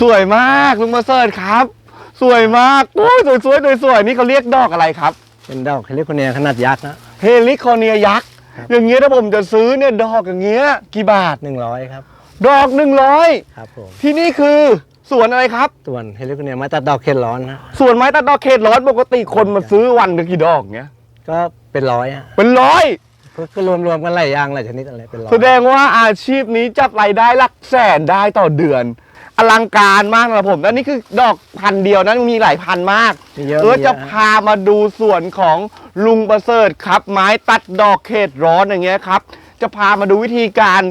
สวยมากลุงประเสริฐครับ สวยมากโอ้ยสวยสวยสวยสวยนี่เขาเรียกดอกอะไรครับ เป็นดอกคาลิฟอร์เนียขนาดยักษ์นะ เฮลิคอเนียยักษ์ครับอย่างเงี้ยถ้าผมจะซื้อเนี่ยดอกอย่างเงี้ยกี่บาทหนึ่งร้อยครับ ดอกหนึ่งร้อยครับผมที่นี่คือสวนอะไรครับ ส่วนเฮลิคอร์เนียมาจากดอกเข็ดร้อนนะสวนไม้ตัดดอกเขตร้อนปกติคนมาซื้อวันหนึงกี่ดอกเงี้ยก็เป็นร้อยอะเป็นร้อย ก็ก็รวมรวมๆกันหลายอย่างหลายชนิดอะไรเป็นร้อย แสดงว่าอาชีพนี้จับรายได้หลักแสนได้ต่อเดือน อลังการมากนะผมและนี่คือดอกพันเดียวนะมีหลายพันมาก มีเยอะเออมีจะเยอะพามาดูส่วนของลุงประเสริฐครับ ไม้ตัดดอกเขตร้อนอย่างเงี้ยครับ จะพามาดูวิธีการ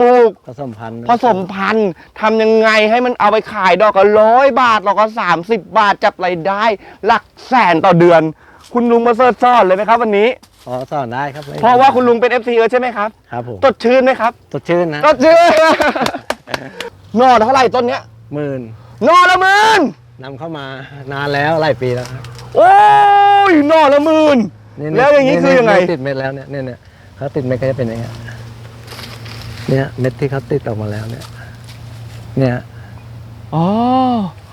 ปลูก ผสมพันธุ์ผสมพันธุ์ทำยังไงให้มันเอาไปขายดอกละร้อยบาทดอกละสามสิบบาทจับรายได้ หลักแสนต่อเดือน คุณลุงประเสริฐสอนเลยไหมครับวันนี้ อ๋อสอนได้ครับไม่เพราะว่าคุณลุงเป็น FC เออใช่ไหมครับ ครับผมสดชื่นไหมครับ สดชื่นนะสดชื่น หน่อเท่าไหร่ต้นเนี้ยหมื่นหน่อละหมื่นนำเข้ามานานแล้วหลายปีแล้วครับโอ้ยหน่อละหมื่นนี่แล้วอย่างนี้คือยังไงติดเม็ดแล้วเนี่ยเนี่ยเนี่ยเขาติดเม็ดก็จะเป็นอย่างเงี้ยเนี่ยเม็ดที่เขาติดออกมาแล้วเนี่ย เนี่ยอ๋อ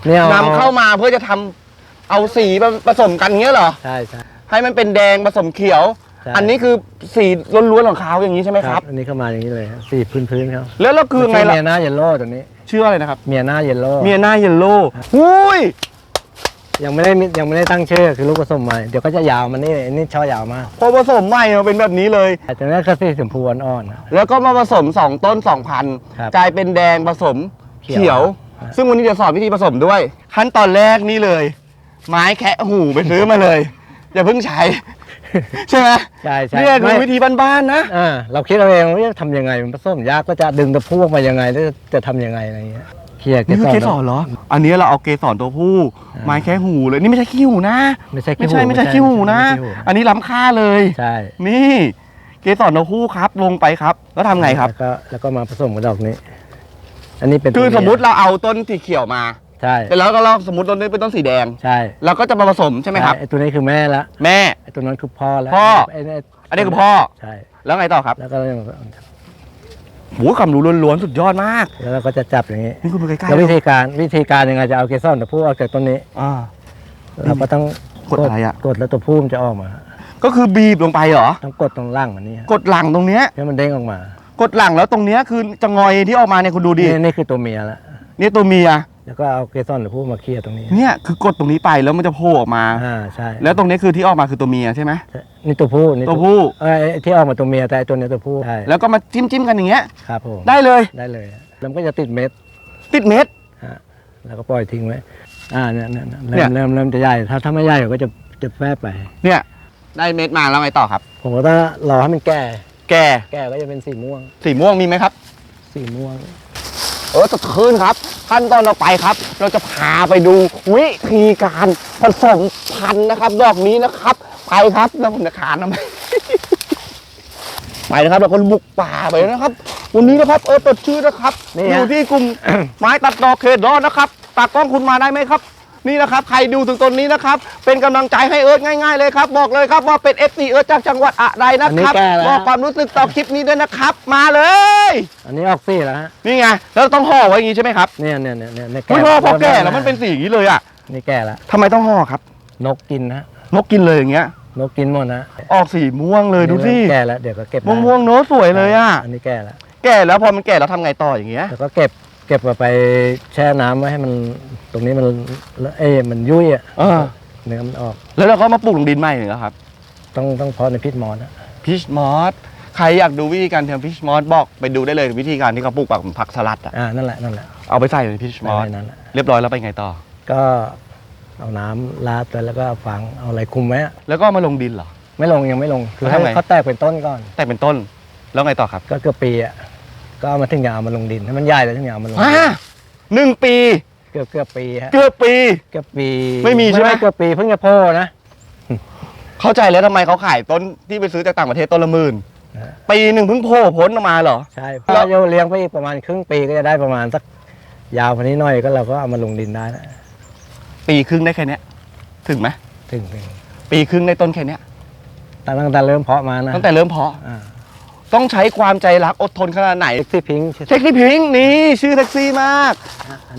เนี่ยอนำเข้ามาเพื่อจะทำเอาสีมาผสมกันเงี้ยเหรอ ใช่ใช่ ให้มันเป็นแดงผสมเขียว ใช่ อันนี้คือสีล้วนๆของเขาอย่างนี้ใช่ไหมครับ อันนี้เข้ามาอย่างนี้เลยฮะสีพื้นพื้นๆเขาแล้วเราคือไงเมีล่ะยหน้าเยลโล่ตัวนี้ ชื่ออะไรนะครับ เมียหน้าเยลโล่เมียหน้าเยลโล่หุ้ยยังไม่ได้มิยังไม่ได้ตั้งชื่อคือลูกผสมใหม่เดี๋ยวก็จะยาวมันนี่อันนี่ช่อยาวมากพอผสมใหม่มาเป็นแบบนี้เลย แต่นี้ก็สีชมพูอ่อนๆนะแล้วก็มาผสมสองต้นสองพันครับกลายเป็นแดงผสมเขีเขียยววซึ่งวันนี้จะสอนวิธีผสมด้วย ขั้นตอนแรกนี่เลย ไม้แคะหูไปซื้อมาเลย อย่าเพิ่งใช้ ใช่ไหมใช่ใช่เนี่ยดูไม่วิธีบ้านๆนะอ่าเราคิดเอาเองว่าจะทำยังไงมันผสมยากก็จะดึงตะพูออกมายังไงแล้วจะทำยังไงอะไรเงี้ยเคลียร์นี่คือเกสรร เหรอ อันนี้เราเอาเกสรตัวผู้อ่าไม้แค่หูเลยนี่ไม่ใช่ขี้หูนะไม่ใช่ไม่ใช่ไม่ใช่ขี้หูนะ ไม่ใช่ขี้หู อันนี้ล้ำค่าเลย ใช่นี่เกสรตัวผู้ครับลงไปครับ แล้วทำไงครับ แล้วก็แล้วก็มาผสมกับดอกนี้ อันนี้เป็นคือตัวสมมติเราเอาต้นสีเขียวมา ใช่ เสร็จแล้วก็เราสมมติต้นนี้เป็นต้นสีแดง ใช่เราก็จะมาผสมใช่ไหมครับ ไอ้ตัวนี้คือแม่ละแม่ ไอ้ตัวนั้นคือพ่อแล้วพ่อไอ้นี่อันนี้คือพ่อ ใช่ แล้วไงต่อครับแล้วก็โหความรู้ล้วนๆสุดยอดมาก แล้วเราก็จะจับอย่างนี้นี่คุณไปใกล้ๆแล้ววิธีการวิธีการยังไงจะเอาเกสรตัวผู้ออกจากต้นนี้อ่า เราก็ต้องกดอะไรอะ กดแล้วตัวผู้มันจะออกมา ก็คือบีบลงไปเหรอ ต้องกดตรงล่างมันนี่ฮะกดหลังตรงเนี้ย ให้มันเด้งออกมากดหลังแล้วตรงเนี้ยคือจะงอยที่ออกมาเนี่ยคุณดูดิ นี่นี่คือตัวเมียละ นี่ตัวเมีย แล้วก็เอาเกสรตัวผู้มาเคลียร์ตรงนี้เนี่ยคือกดตรงนี้ไปแล้วมันจะโผล่ออกมา อ่าใช่แล้วตรงนี้คือที่ออกมาคือตัวเมียใช่ไหมใช่นี่ตัวผู้นี่ตัวผู้เอ้ยไอ้ที่ออกมาตัวเมียแต่ไอ้ตัวเนี้ยตัวผู้ใช่แล้วก็มาจิ้มจิ้มๆกันอย่างเงี้ย ครับผมได้เลยได้เลยแล้วมันก็จะติดเม็ดติดเม็ด ฮะแล้วก็ปล่อยทิ้งไว้อ่าเนี่ยเนี่ยเนี่เริ่ย มเริ่มเริ่มจะใหญ่ถ้าถ้าไม่ใหญ่ก็จะจะแฟบไป เนี่ย ได้เม็ดมาแล้วไงต่อครับ ผมก็ต้องรอให้มันแก่ แก่แก่ก็จะเป็นสีม่วง สีม่วงมีไหมครับ สีม่วง เออสดชื่นครับขั้นตอนเราไปครับ เราจะพาไปดูวิธีการผสมพันธุ์นะครับ ดอกนี้นะครับ ไปครับแล้วผมจะขานทำไมไปนะครับเราก็บุกป่าไปนะครับ วันนี้นะครับเออเปิดชื่อนะครับนี่อฮะยู่ที่กลุ่มไม้ตัดดอกเขตร้อนนะครับตากล้องคุณมาได้ไหมครับ นี่นะครับใครดูถึงตรงนี้นะครับเป็นกำลังใจให้เอิร์ธง่ายๆเลยครับบอกเลยครับว่าเป็น FC เอิร์ธจากจังหวัดอะไรนะครับอันนี้แก้แล้วบอกความรู้สึกต่อคลิปนี้ด้วยนะครับมาเลย อันนี้ออกสีแล้วฮะนี่ไงแล้วต้องห่อไว้อย่างนี้ใช่ไหมครับเนี่ยเนี่ยเนี่ยเนี่ยเนี่ยไม่พอพอแก่แล้วมันเป็นสีอย่างนี้เลยอะนี่แก่แล้วทำไมต้องห่อครับ นกกินนะนกกินเลยอย่างเงี้ยนกกินหมดนะออกสีม่วงเลยดูสิแก่แล้วเดี๋ยวก็เก็บได้ม่วงม่วงๆเนอะสวยเลยอะอันนี้แก่แล้วแก่แล้วพอมันแก่แล้วทำไงต่ออย่างเงี้ยแล้วก็เก็บ เก็บเอาไปแช่น้ำไว้ให้มันตรงนี้มันเอ้ยมันยุ่ยอะเออ เนื้อมันออกแล้วเราก็มาปลูกลงดินใหม่เหรอครับ ต้องต้องเพาะในพิษมอนนะพิชมอสใครอยากดูวิธีการทำพิชมอสบอกไปดูได้เลยวิธีการที่เขาปลูกผักผักสลัดอะอ่านั่นแหละนั่นแหละเอาไปใส่ในพิชมอสในนั้นแหละเรียบร้อยแล้วไปไงต่อ ก็เอาน้ำราดไปแล้วก็ฝังเอาอะไรคุมไว้อะแล้วก็เอามาลงดินเหรอ ไม่ลงยังไม่ลงคือแล้วให้ทำไง เขาแตกเป็นต้นก่อน แต่เป็นต้น แล้วไงต่อครับ ก็เกือบปีอะ ก็เอามาถึงอยางเอามาลงดินให้มันใหญ่แล้วถึงอยางเอามาลงดิอ่านหนึ่งปี เกือบเกือบปีฮะเกือบปี เกือบปีไม่มีใช่ไหม เกือบปีเพิ่งจะโผล่นะ เข้าใจแล้วทำไมเขาขายต้นที่ไปซื้อจากต่างประเทศต้นละหมื่นนะปีหนึ่งเพิ่งโผล่พ้นออกมาเหรอ ใช่พแล้อวเราเลี้ยงไปอีกประมาณครึ่งปีก็จะได้ประมาณสักยาวกว่านี้หน่อยก็เราก็เอามาลงดินได้นะปีครึ่งได้แค่เนี้ย ถึงไหมถึงถึงปีครึ่งได้ต้นแค่เนี้ยตั้งตั้งแต่เริ่มเพาะมานะตั้งแต่เริ่มเพาะ อ่า ต้องใช้ความใจรักอดทนขนาดไหน เซ็กซี่พิงค์เซ็กซี่พิงค์นี่ชื่อเซ็กซี่มาก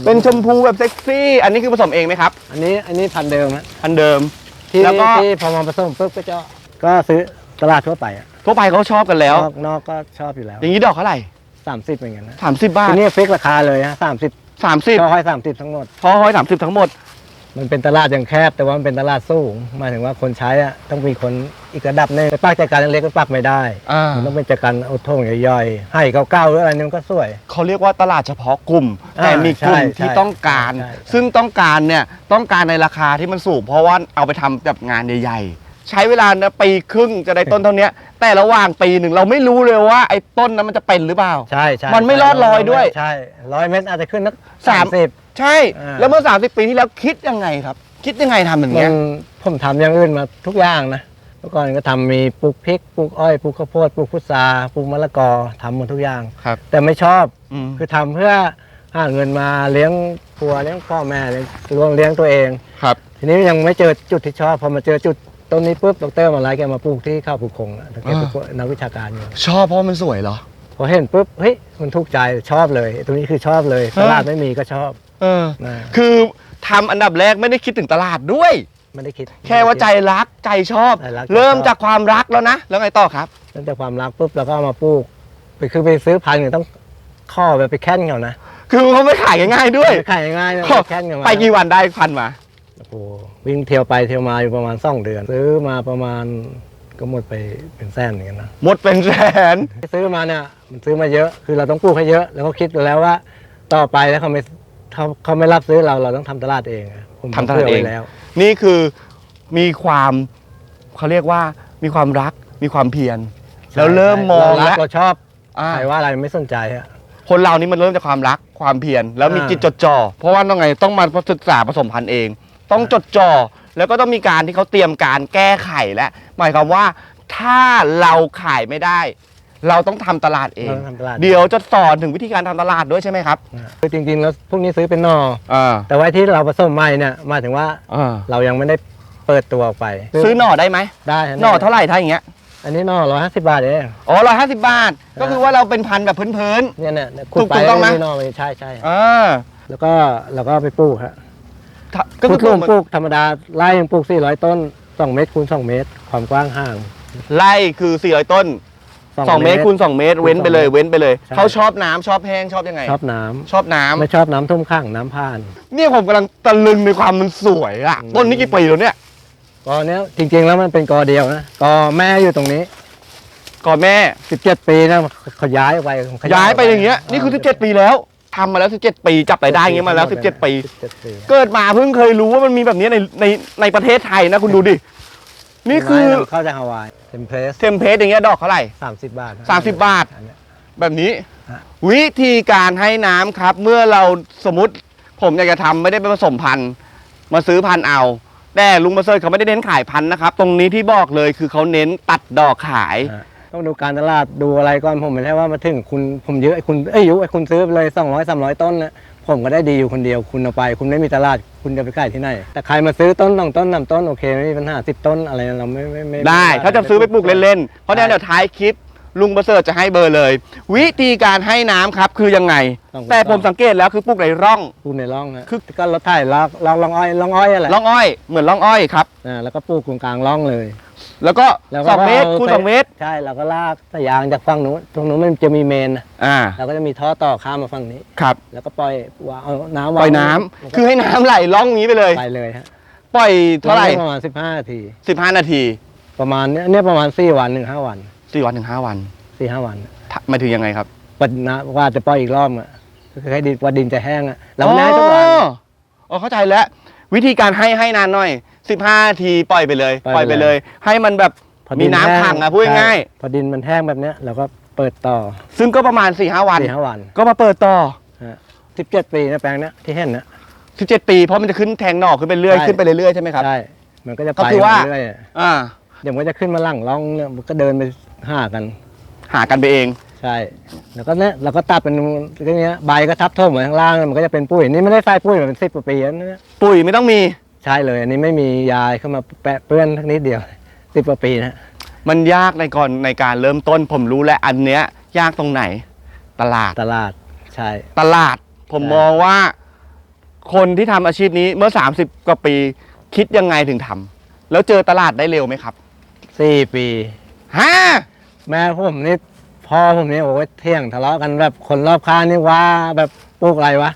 เป็นชมพูแบบเซ็กซี่ อันนี้คือผสมเองไหมครับ อันนี้อันนี้พันธุ์เดิมฮะอันเดิม ที่แล้วก็ ที่พอมาผสมปุ๊บก็จะก็ซื้อตลาดทั่วไปอะทั่วไปเขาชอบกันแล้ว นอกนอกก็ชอบอยู่แล้ว อย่างนี้ดอกเท่าไหร่สามสิบเหมือนกันนะสามสิบบาททีนี้ฟิกราคาเลยฮะสามสิบสามสิบก็ห้อยสามสิบทั้งหมด พอห้อยสามสิบทั้งหมด มันเป็นตลาดอย่างแคบ แต่ว่ามันเป็นตลาดสูงหมายถึงว่าคนใช้อะต้องมีคน อีกระดับหนึงไปปักจัดการเล็กๆก็ปักไม่ได้อ่ามันต้องเป็นจัดการเอาโท่งย่อยๆให้เก้าๆหรืออะไรนี่มันก็สวย เขาเรียกว่าตลาดเฉพาะกลุ่ม อ่าแต่มีกลุ่มใช่ที่ใช่ต้องการ ใช่ใช่ ซึ่งต้องการเนี่ยต้องการในราคาที่มันสูงเพราะว่าเอาไปทำแบบงานใหญ่ๆ ใช้เวลานะปีครึ่งจะได้ต้นเท่าเนี้ย แต่ระหว่างปีหนึ่งเราไม่รู้เลยว่าไอ้ต้นนั้นมันจะเป็นหรือเปล่า ใช่ใช่มันไม่รอดรอยด้วยใช่ร้อยเมตรอาจจะขึ้นนักสามสิบ ใช่ อ่า แล้วเมื่อ 30 ปีที่แล้วคิดยังไงครับ คิดยังไงทำอย่างมัเงี้ยนผมทำอย่างอื่นมาทุกอย่างนะเมื่อก่อนก็ทำมีปลูกพริกปลูกอ้อยปลูกข้าวโพดปลูกพุทราปลูกมะละกอทำหมดทุกอย่าง ครับ แต่ไม่ชอบอืมคือทำเพื่อหาเงินมาเลี้ยงครัวเลี้ยงพ่อแม่เลี้ยงรวมเลี้ยงตัวเองครับ ทีนี้ยังไม่เจอจุดที่ชอบพอมาเจอจุดต้นนี้ปุ๊บดรมาไล่แกมาปลูกที่ข้าวปลูกคงอะแกเป็นนักวิชาการอยู่ชอบเพราะมันสวยเหรอพอเห็นปุ๊บเฮ้ยมันถูกใจชอบเลย ตรงนี้คือชอบเลยเออตลาดไม่มีก็ชอบ เออนะคือทำอันดับแรกไม่ได้คิดถึงตลาดด้วย ไม่ได้คิด แค่ว่าใจรักใจชอบ ใจรักใจเริ่มชอบจากความรักแล้วนะ แล้วไงต่อครับ ตั้งแต่ความรักปุ๊บเราก็เอามาปลูกไปคือไปซื้อพันธุ์เนี่ยต้องข้อแบบไปแค่นเขานะคือเขาไม่ขายง่ายๆด้วยไม่ขายง่ายๆนะข้อไปแค่นเขามาไปกี่วันได้พันมา โอ้โหวิ่งเที่ยวไปเที่ยวมาอยู่ประมาณสองเดือน ซื้อมาประมาณก็หมดไปเป็นแสนเหมือนกันนะ หมดเป็นแสน ซื้อมาเนี่ยมันซื้อมาเยอะคือเราต้องปลูกให้เยอะ แล้วก็คิดดูแล้วว่า ต่อไปแล้วเขาไม่เขาเขาไม่รับซื้อเราเราต้องทำตลาดเองอะ ผมทำตลาดเองผื่ไว้แล้ว นี่คือมีความเขาเรียกว่ามีความรักมีความเพียรแล้วเริ่มมองเรารัแล้วกเราชอบอ่า ใครว่าอะไรไม่สนใจอะคนเรานี่มันเริ่มจากความรักความเพียรแล้วมีอ่า จิตจดจ่อเพราะว่าต้องไงต้องมาศึกษาผสมพันธุ์เอง ต้องจดจ่อแล้วก็ต้องมีการที่เขาเตรียมการแก้ไขและหมายความว่าถ้าเราขายไม่ได้ เราต้องทำตลาดเอง เราต้องทำตลาด เดี๋ยวจะสอนถึงวิธีการทำตลาดด้วยใช่ไหมครับคือจริงๆแล้วพวกนี้ซื้อเป็นหนอ อ่าแต่ว่าที่เราผสมใหม่เนี่ยหมายถึงว่าอ่าเรายังไม่ได้เปิดตัวออกไปซื้อหน่อได้ไหมได้หน่อเท่าไหร่ถ้าอย่างเงี้ยอันนี้หน่อร้อยห้าสิบบาทเองอ๋อร้อยห้าสิบบาท ก็คือว่าเราเป็นพันธุ์แบบพื้น เนี่ยเนี่ยขุดถูกไปถูกต้องไหมมีหน่อมีใช่ใช่ๆอ่าแล้วก็เราก็ไปปลูกฮะถ้าก็ก็คือคือปลูกธรรมดาไร่ยังปลูก400ต้น2เมตรคูณ2เมตร ความกว้างห่าง ไล่คือ400ต้น 2เมตรคูณ2เมตร เว้นไปเลย เว้นไปเลยใช่เขาชอบน้ำชอบแห้งชอบยังไง ชอบน้ำชอบน้ำไม่ชอบน้ำท่วมข้างน้ำผ่าน เนี่ยผมกำลังตะลึงในความมันสวยอะอืมต้นนี้กี่ปีแล้วเนี่ยกอเนี้ยจริงๆแล้วมันเป็นกอเดียวนะกอแม่อยู่ตรงนี้ ก่อนแม่ 17 ปีนะเขาย้ายออกไปขย้ายไปอย่างเงี้ยนี่คือ 17 ปีแล้วทำมาแล้ว 17 ปีจับรายได้อย่างเงี้ยมาแล้ว 17 ปี 17ปี เกิดมาเพิ่งเคยรู้ว่ามันมีแบบนี้ในในในประเทศไทยนะคุณดูดิ นี่คือไม้นำเข้าจากฮาวายเทมเพลสเทมเพลตอย่างเงี้ยดอกเท่าไหร่30บาทนะ30 บาท อันเนี้ย แบบนี้ ฮะ วิธีการให้น้ำครับ เมื่อเราสมมติผมอยากจะทำไม่ได้ไปผสมพันธุ์ มาซื้อพันธุ์เอา แต่ลุงประเสริฐเขาไม่ได้เน้นขายพันธุ์นะครับ ตรงนี้ที่บอกเลยคือเขาเน้นตัดดอกขาย ฮะต้องดูการตลาดดูอะไรก่อนผมไม่ใช่ว่ามาถึงคุณผมเยอะไอ้คุณเอ้ยยุไอ้คุณซื้อไปเลย200 300ต้นนะ ผมก็ได้ดีอยู่คนเดียวคุณเอาไป คุณไม่มีตลาดคุณจะไปขายที่ไหน แต่ใครมาซื้อต้นสองต้นนำต้นโอเคไม่มีปัญหาสิบต้นอะไรเราไม่ไม่ไม่ได้ม่ว่ถ้าจะซื้อไปปลูกเล่นๆเพราะฉะนั้นเดี๋ยวท้ายคลิปลุงประเสริฐจะให้เบอร์เลย วิธีการให้น้ำครับคือยังไงต้องแต่ผมสังเกตแล้วคือปลูกในร่องปลูกในร่องนะคือก็รถไถลอกลองลองอ้อยลองอ้อยอะไรร่องอ้อยเหมือนร่องอ้อยครับอ่าแล้วก็ปลูกตรงกลางร่องเลย แล้วก็แล้วก็สองเมตรเอาคูณไปสองเมตร ใช่เราก็ลากสายยางจากฝั่งนู้นตรงนู้นมันจะมีเมนนะอ่า เราก็จะมีท่อต่อข้ามมาฝั่งนี้ ครับ แล้วก็ปล่อยวางเอาน้ำปวางล่อยน้ำแล้วก็คือให้น้ำไหลร่องนี้ไปเลย ไปเลยฮะปล่อยเท่าไหร่ประมาณ 15นาที 15 นาทีประมาณเนี้ยเนี่ยประมาณ4วันหนึ่งห้าวัน4วันถึง5วันสี่ห้าวันถ้าหมายถึงยังไงครับปัดนะว่าจะปล่อยอีกรอบอะก็คือให้ดินว่าดินจะแห้งอะเราไม่ได้ให้ทุกวัน อ๋ออ๋อเข้าใจแล้ว วิธีการให้ให้นานหน่อย 15นาทีปล่อยไปเลย ปล่อยไปปล่อยไปเลเลยยให้มันแบบพอมีดิน้ำแห้ขังอะพูดง่ายใช่พอดินมันแห้งแบบเนี้ยเราก็เปิดต่อๆซึ่งก็ประมาณ4-5วัน สี่ห้าวันก็มาเปิดต่อสิบเจ็ดปีนะแปลงเนี้ยที่เห็นนะ 17 ปีเพราะมันจะขึ้นแทงหน่อขึ้นไปเรื่อยใช่ ขึ้นไปเรื่อยๆใช่ไหมครับ ใช่มันก็จะก็ไปคือว่า เรื่อยๆอะอ่าเดี๋ยวมันก็จะขึ้นมาหลังร่องเนี่ยมันก็เดินไปหากัน หากันไปเอง ใช่ แล้วก็เนี่ยเราก็ตัดเป็นอย่างเงี้ยใบก็ทับท่วมไว้ข้างล่าง มันก็จะเป็นปุ้ยนี่ไม่ได้ใส่ปุ้ยมาเป็นสิบกว่าปีแล้วนะเนี่ยปุ๋ยไม่ต้องมี ใช่เลย อันนี้ไม่มียาเข้ามาแปะเปื้อนทักนิดเดียวสิบกว่าปีนะมันยากในก่อนในการเริ่มต้นผมรู้แล้วอันเนี้ยยากตรงไหน ตลาดตลาดใช่ ตลาด ผมใช่มองว่า คนที่ทำอาชีพนี้เมื่อ 30 กว่าปี คิดยังไงถึงทำแล้วเจอตลาดได้เร็วไหมครับสี่ปี ฮะแม่ผมนี่พ่อผมนี่โอ้ยเที่ยงทะเลาะกันแบบคนรอบข้างนี่ว่าแบบปลูกอะไรวะ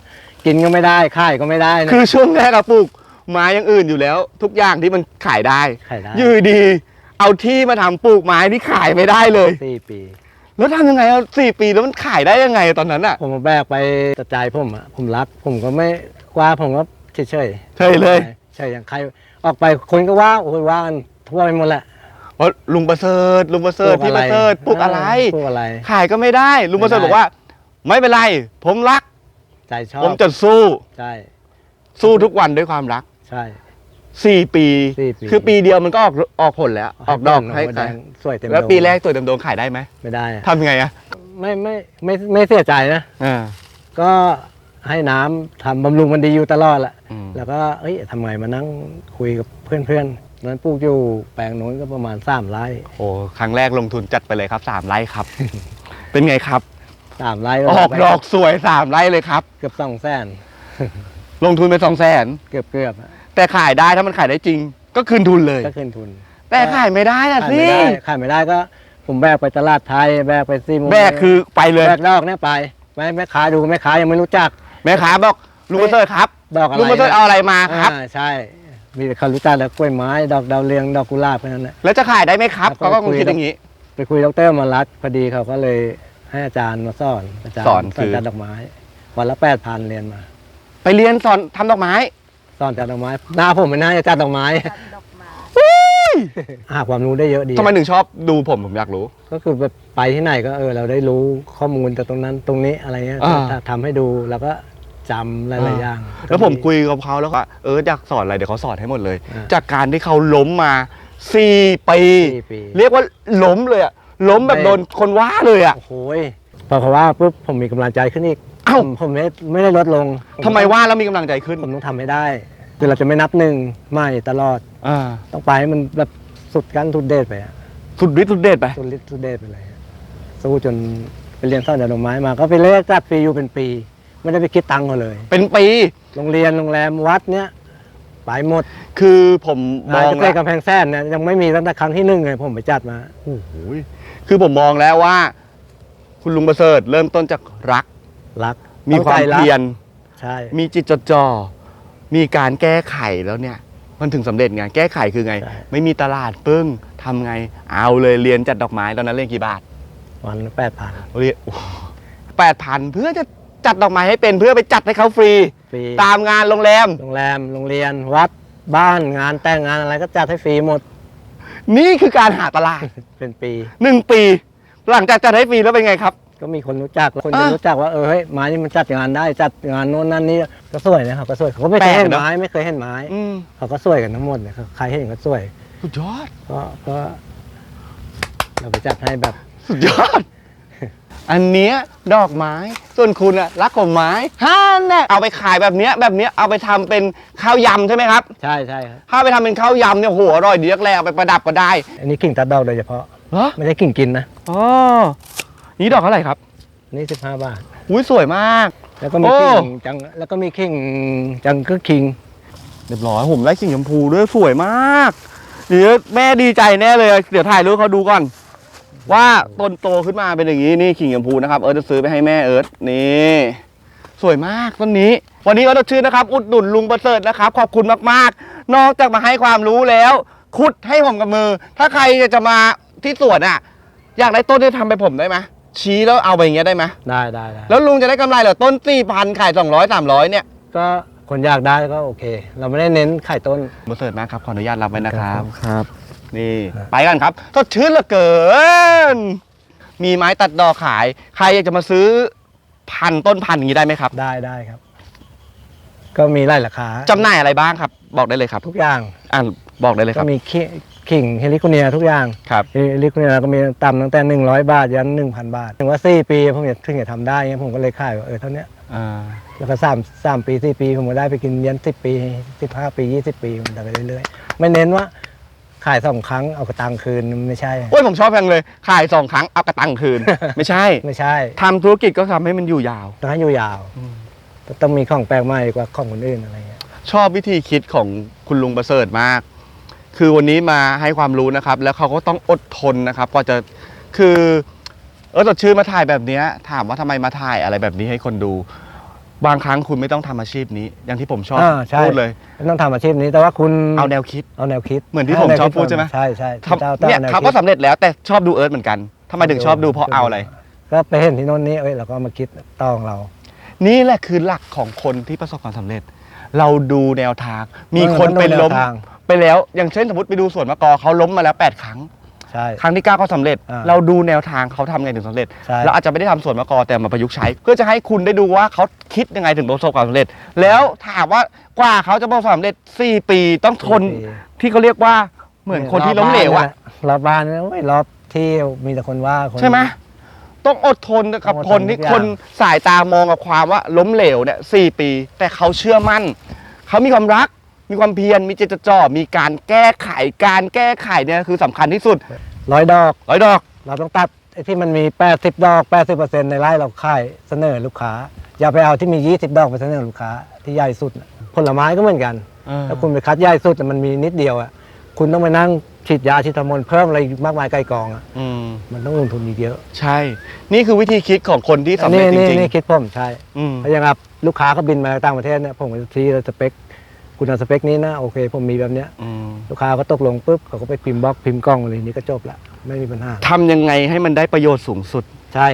กินก็ไม่ได้ขายก็ไม่ได้นะคือช่วงแรกอะปลูก ไม้อย่างอื่นอยู่แล้ว ทุกอย่างที่มันขายได้ขายได้อยืดี เอาที่มาทำปลูกไม้ที่ขายไม่ได้เลย สี่ปี แล้วทำยังไงอะสี่ปีแล้วมันขายได้ยังไงตอนนั้นอะผมมาแบกไปกระจายผมอะผมรัก ผมก็ไม่กว่าผมก็เฉยเฉยๆเฉยเลยใช่อย่างใคร ออกไปคนก็ว่าโอ้ยว่ากันทั่วไปหมดแหละเพราะลุงประเสริฐลุงประเสริฐพี่ประเสริฐปลูกอะไร ปลูกอะไร ขายก็ไม่ได้ ลุงประเสริฐไม่ได้บอกว่า ไม่เป็นไร ผมรัก ใจชอบผมจะสู้ ใช่สู้ทุกวันด้วยความรัก ใช่ สี่ปี สี่ปี คือปีเดียวมันก็ออกออกผลแล้ว ออกดอกให้ให้แดขายงสวยเต็มแล้วดงปีแรกตัวเต็มโดนขายได้ไหมไม่ได้อะทำยังไงอะไม่ไม่ไม่ไม่เสียใจนะ อ่า ก็ให้น้ำทำบำรุงมันดีอยู่ตลอดแหละอืม แล้วก็เอ้ยทำไงมานั่งคุยกับเพื่อนๆนั้นปลูกอยู่แปลงโน้นก็ประมาณสามไร่โอ้ครั้งแรกลงทุนจัดไปเลยครับสามไร่ครับ เป็นไงครับ สามไร่ออกดอกสวยสามไร่เลยครับ เกือบสองแสนลงทุนไปสองแสนเกือบเกือบอะ แต่ขายได้ถ้ามันขายได้จริง ก็คืนทุนเลย ก็คืนทุนแต่ขายไม่ได้อะขายสิไม่ได้ขายไม่ได้ก็ ผมแบกไปตลาดไทยแบกไปซีมุมแบกคือไปเลยแบกดอกเนี่ยไปแม่แม่ค้าดูแม่ค้ายังไม่รู้จัก แม่ค้าบอกลุงประเสริฐครับดอกอะไรลุงประเสริฐเอาอะไรมาครับอ่าใช่ มีแต่เขารู้จักแล้วกล้วยไม้ดอกดาวเรืองดอกกุหลาบแค่นั้นแหละแล้วจะขายได้ไหมครับแล้วก็เขาก็คงคุยคิดอย่างนี้ ไปคุยดอกเตอรมารัดพอดีเขาก็เลยให้อาจารย์มาสอนอาจารย์สอนคือจัดดอกไม้วันละแปดพันเรียนมา ไปเรียนสอนทำดอกไม้ สอนจัดดอกไม้หน้าผมเป็นหน้าจะจัดดอกไม้จัดดอกไม้หาความรู้ได้เยอะดีทำไมถึงชอบดูผมผมอยากรู้ ก็คือแบบไปที่ไหนก็เออเราได้รู้ข้อมูลจากตรงนั้นตรงนี้อะไรเงี้ยอ่าถ้าทำให้ดูแล้วก็จำหลายๆอย่างแล้วผมคุยกับเขาแล้วก็เอออยากสอนอะไรเดี๋ยวเขาสอนให้หมดเลยอ่าจากการที่เขาล้มมาสี่ปีสี่ปี เรียกว่าล้มเลยอะล้มแบบไม่โดนคนว่าเลยอะ โอ้โหยพอเขาว่าปุ๊บผมมีกำลังใจขึ้นอีกเอ้าผมผมไม่ไม่ได้ลดลงผทำไมว่าแล้วมีกำลังใจขึ้นผมต้องทำให้ได้คือเราจะไม่นับหนึ่งไม่ตลอดอ่าต้องไปให้มันแบบสุดกันสุดเดชไปอะสุดฤทธิ์สุดเดชไป สุดฤทธิ์สุดเดชไปเลยอะสู้จนไปเรียนสอนจากดอกไม้มา ก็ไปเรียกจัดฟรีอยู่เป็นปี ไม่ได้ไปคิดตังค์เขาเลย เป็นปี โรงเรียนโรงแรมวัดเนี้ยไปหมดคือผมมงานองเกษตแล้รวกำแพงแสนเนี่ยยังไม่มีตั้งแต่ครั้งที่หนึ่งเลยผมไปจัดมา โอ้โหคือผมมองแล้วว่า คุณลุงประเสริฐเริ่มต้นจากรัก รักมีความตั้งใจรักเพียรใช่มีจิตจดจ่อมีการแก้ไขแล้วเนี่ย มันถึงสำเร็จไงแก้ไขคือไงใช่ไม่มีตลาดปึ้งทำไงเอาเลยเรียนจัดดอกไม้ตอนนั้นเรียนกี่บาทวันแปดพันเรียนแปดพันเพื่อจะจัดดอกไม้ให้เป็นเพื่อไปจัดให้เขาฟรีฟรี ตามงานโรงแรมโรงแรมโรงเรียนวัดบ้านงานแต่งงานอะไรก็จัดให้ฟรีหมด นี่คือการหาตลาดเป็นปีหนึ่งปี หลังจากจัดให้ฟรีแล้วเป็นไงครับ ก็มีคนรู้จักคนจะอะรู้จักว่าเออเฮ้ยไม้นี่มันจัดงานได้จัดงานโน้นนั่นนี่ก็สวยนะเขาก็สวยเขาก็ไม่เคยเห็นแปลกเนอะไม้ไม่เคยเห็นไม้อืมเขาก็สวยกันทั้งหมดเนี่ยใครเห็นก็สวยสุดยอดก็ก็เราไปจัดให้แบบสุดยอด อันเนี้ยดอกไม้ ส่วนคุณอะรักของไม้ฮ่าแน่เอาไปขายแบบเนี้ยแบบเนี้ยเอาไปทำเป็นข้าวยำใช่ไหมครับ ใช่ใช่ครับถ้าไปทำเป็นข้าวยำเนี่ยโหอร่อยดีแรกๆเอาไปประดับก็ได้ อันนี้กิ่งตัดดอกโดยเฉพาะเหรอไม่ใช่กิ่งกินนะอ๋อ นี่ดอกเท่าไหร่ครับนี่สิบห้าบาท อุ้ยสวยมาก แล้วก็มีโอ้กิ่งจังแล้วก็มีกิ่งจังก็คิงเรียบร้อยผมได้กิ่งชมพูด้วยสวยมากเดี๋ยวแม่ดีใจแน่เลย เดี๋ยวถ่ายรูปเขาดูก่อน ว่าต้นโตขึ้นมาเป็นอย่างนี้นี่กิ่งชมพูนะครับเอิร์ธจะซื้อไปให้แม่เอิร์ธนี่สวยมากต้นนี้ วันนี้เอิร์ธชื่อนะครับ อุดหนุนลุงประเสริฐนะครับ ขอบคุณมากๆ นอกจากมาให้ความรู้แล้ว ขุดให้ผมกับมือ ถ้าใครจะมาที่สวนอะ อยากได้ต้นที่ทำไปผมได้ไหม ชี้แล้วเอาไปอย่างเงี้ยได้ไหมได้ได้ได้แล้วลุงจะได้กำไรเหรอต้นสี่พันขายสองร้อยสามร้อยเนี่ยก็คนอยากได้ก็โอเค เราไม่ได้เน้นขายต้นประเสริฐมากครับขออนุญาตรับไว้นะครับ ครับ นี่ครับไปกันครับสดชื่นเหลือเกิน มีไม้ตัดดอกขาย ใครอยากจะมาซื้อพันต้นพันอย่างนี้ได้ไหมครับได้ได้ครับ ก็มีไล่ราคาจำหน่ายอะไรบ้างครับ บอกได้เลยครับ ทุกอย่างอ่านบอกได้เลยคก็รับมีขิ ขิงเฮลิโคเนียทุกอย่างครับเฮลิโคเนียก็มีต่ำตั้งแต่หนึ่งร้อยบาท ยันหนึ่งพันบาท ถึงว่าสี่ปีผมอยากถึงจะทำได้เงี้ยผมก็เลยขายว่าเออเท่าเนี้ยอ่าแล้วก็สามสามปีสี่ปี ผมก็ได้ไปกินยันสิบปีสิบห้าปียี่สิบปีมันไปเรื่อยๆ ไม่เน้นว่าขายสองครั้งเอากระตังคืนไม่ใช่โอ้ยผมชอบจังเลยขายสองครั้งเอากระตังคืน ไม่ใช่ไม่ใช่ทำธุรกิจก็ทำให้มันอยู่ยาวต้องให้อยู่ยาวอืมต้องมีของแปลกใหม่กว่าของคนอื่นอะไรเงี้ยชอบวิธีคิดของคุณลุงประเสริฐมาก คือวันนี้มาให้ความรู้นะครับ แล้วเขาก็ต้องอดทนนะครับกว่าจะคือเออสดชื่นมาถ่ายแบบเนี้ยถามว่าทำไมมาถ่ายอะไรแบบนี้ให้คนดู บางครั้งคุณไม่ต้องทำอาชีพนี้ อย่างที่ผมชอบอ่าใช่ พูดเลยต้องทำอาชีพนี้แต่ว่าคุณเอาแนวคิด เอาแนวคิดเหมือนที่ผมชอบพูดใช่ไหม ใช่ใช่ทำเจ้าเจ้าเนี่ยแนวเขาคิก็ดสำเร็จแล้วแต่ชอบดูเอิร์ธเหมือนกันทำไมถึงชอบดูเพราะเอาอะไร ก็ไปเห็นที่โน่นนี้เอ้ยเราก็เอามาคิดต่อของเรา นี่แหละคือหลักของคนที่ประสบความสำเร็จ เราดูแนวทาง มีเออคนต้องดูเป็นล้มแนวทาง ไปแล้วอย่างเช่นสมมติไปดูสวนมะกอเขาล้มมาแล้ว 8 ครั้ง ใช่ ครั้งที่9ก็สำเร็จ อ่าเราดูแนวทางเขาทำไงถึงสำเร็จ ใช่ เราอาจจะไม่ได้ทำสวนมะกอแต่มาประยุกต์ใช้ เพื่อจะให้คุณได้ดูว่าเขาคิดยังไงถึงประสบความสำเร็จ แล้วถามว่ากว่าเขาจะประสบความสำเร็จ 4 ปีต้องทนที่เขาเรียกว่าเหมือนคนที่ล้มเหลวอะ รอบบ้านเนี่ยโอ้ยรอบที่มีแต่คนว่าคน ใช่ไหมต้องอดทนกับต้องอดคทนนที่ทุกอย่าง คนสายตามองกับความว่าล้มเหลวเนี่ยสปี แต่เขาเชื่อมั่น เขามีความรัก มีความเพียรมีเจตจ่อมีการแก้ไขการแก้ไขเนี่ยคือสำคัญที่สุดร้อยดอก ร้อยดอกเราต้องตัดไอ้ที่มันมี 80 ดอก 80%ในไร่เราขายเสนอลูกค้า อย่าไปเอาที่มี 20 ดอกไปเสนอลูกค้าที่ใหญ่สุดน่ะผลไม้ก็เหมือนกัน ถ้าคุณไปคัดใหญ่สุดแต่มันมีนิดเดียวอะคุณต้องไปนั่งฉีดยาฉีดฮอร์โมนเพิ่มอะไรมากมายไกลกองอะอืมมันต้องลงทุนอีกเยอะใช่ นี่คือวิธีคิดของคนที่สำเร็จจนี่ริงนี่คิดผมใช่ๆอืม เพราะอย่างครับลูกค้าเขาบินมาต่างประเทศเนี่ยผมก็จะชี้สเปค คุณเอาสเปคนี้นะโอเค ผมมีแบบเนี้ยอืมลูกค้าก็ตกลงปุ๊บเขาก็ไปพิมพ์บล็อกพิมพ์กล้องอะไรนี้ก็จบละไม่มีปัญหา ทำยังไงให้มันได้ประโยชน์สูงสุด ใช่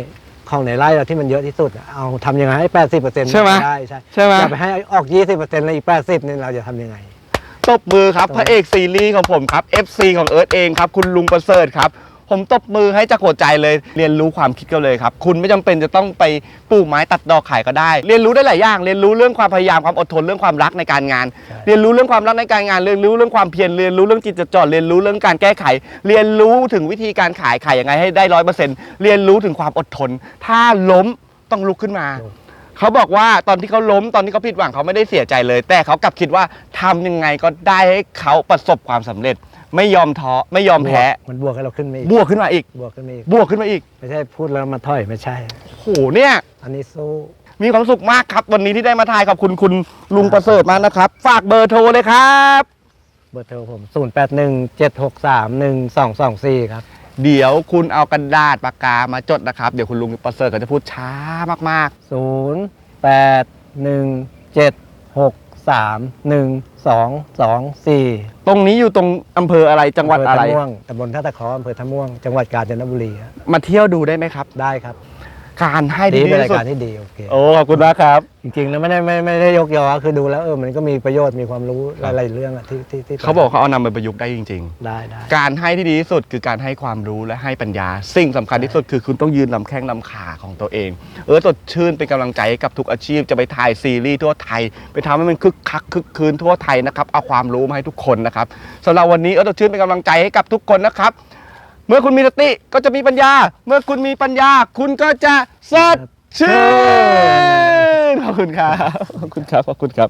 ของในไร่เราที่มันเยอะที่สุดอะเอาทำยังไงให้ 80%ใช่ไหม ได้ใช่ใช่ไหมอย่าไปให้ออก 20%แล้วอีก 80นี่เราจะทำยังไง ตบมือครับ พระเอกซีรีส์ของผมครับ FC ของเอิร์ธเองครับ คุณลุงประเสริฐครับ ผมตบมือให้จากหัวใจเลย เรียนรู้ความคิดกันเลยครับ คุณไม่จำเป็นจะต้องไปปลูกไม้ตัดดอกขายก็ได้ เรียนรู้ได้หลายอย่าง เรียนรู้เรื่องความพยายามความอดทนเรื่องความรักในการงานใช่เรียนรู้เรื่องความรักในการงาน เรียนรู้เรื่องความเพียร เรียนรู้เรื่องจิตจดจ่อเรียนรู้เรื่องการแก้ไข เรียนรู้ถึงวิธีการขายขายยังไงให้ได้ร้อยเปอร์เซ็นต์เรียนรู้ถึงความอดทน ถ้าล้มต้องลุกขึ้นมา เขาบอกว่าตอนที่เขาล้มตอนที่เขาผิดหวังเขาไม่ได้เสียใจเลย แต่เขากลับคิดว่าทำยังไงก็ได้ให้เขาประสบความสำเร็จ ไม่ยอมท้อไม่ยอมแพ้ มันบวกให้เราขึ้นมาอีกบวกขึ้นมาอีก บวกขึ้นมาอีก บวกขึ้นมาอีกไม่ใช่พูดแล้วมาถอยไม่ใช่ โหเนี่ย อันนี้สู้ มีความสุขมากครับ วันนี้ที่ได้มาถ่ายขอบคุณคุณลุงประเสริฐมากนะครับ ฝากเบอร์โทรเลยครับ เบอร์โทรผม 0 8 1 7 6 3 1 2 2 4 ครับ เดี๋ยวคุณเอากระดาษปากกามาจดนะครับ เดี๋ยวคุณลุงประเสริฐก็จะพูดช้ามาก0 8 1 7 6 3 1 2 2 4ๆตรงนี้อยู่ตรงอำเภออะไรจังหวัดอะไรำเภท่าม่วงตำบลท่าตะเคออำเภอท่าม่วง จังหวัดกาญจนบุรีครับมาเที่ยวดูได้ไหมครับ ได้ครับ การให้ดีดีเป็นราที่ยสุดการที่ดีโอเค โอ้ขอบคุณมากครับ จริงๆแล้วไม่ได้ไม่ไม่ได้ยกยอคือดูแล้วเออมันก็มีประโยชน์มีความรู้หลายๆเรื่องอะที่ที่ที่เขาบอกเขาเอานำไปประยุกต์ได้จริงๆได้ได้การให้ที่ดีที่สุดคือการให้ความรู้และให้ปัญญา สิ่งสำคัญที่สุดคือคุณต้องยืนลำแข้งลำขาของตัวเอง เออสดชื่นเป็นกำลังใจให้กับทุกอาชีพจะไปถ่ายซีรีส์ทั่วไทย ไปทำให้มันคึกคักคึกคืนทั่วไทยนะครับเอาความรู้มาให้ทุกคนนะครับสำหรับวันนี้เออสดชื่นเป็นกำลังใจให้กับทุกคนนะครับ เมื่อคุณมีสติก็จะมีปัญญา เมื่อคุณมีปัญญา คุณก็จะสดชื่นขอบคุณครับ ขอบคุณครับ ขอบคุณครับ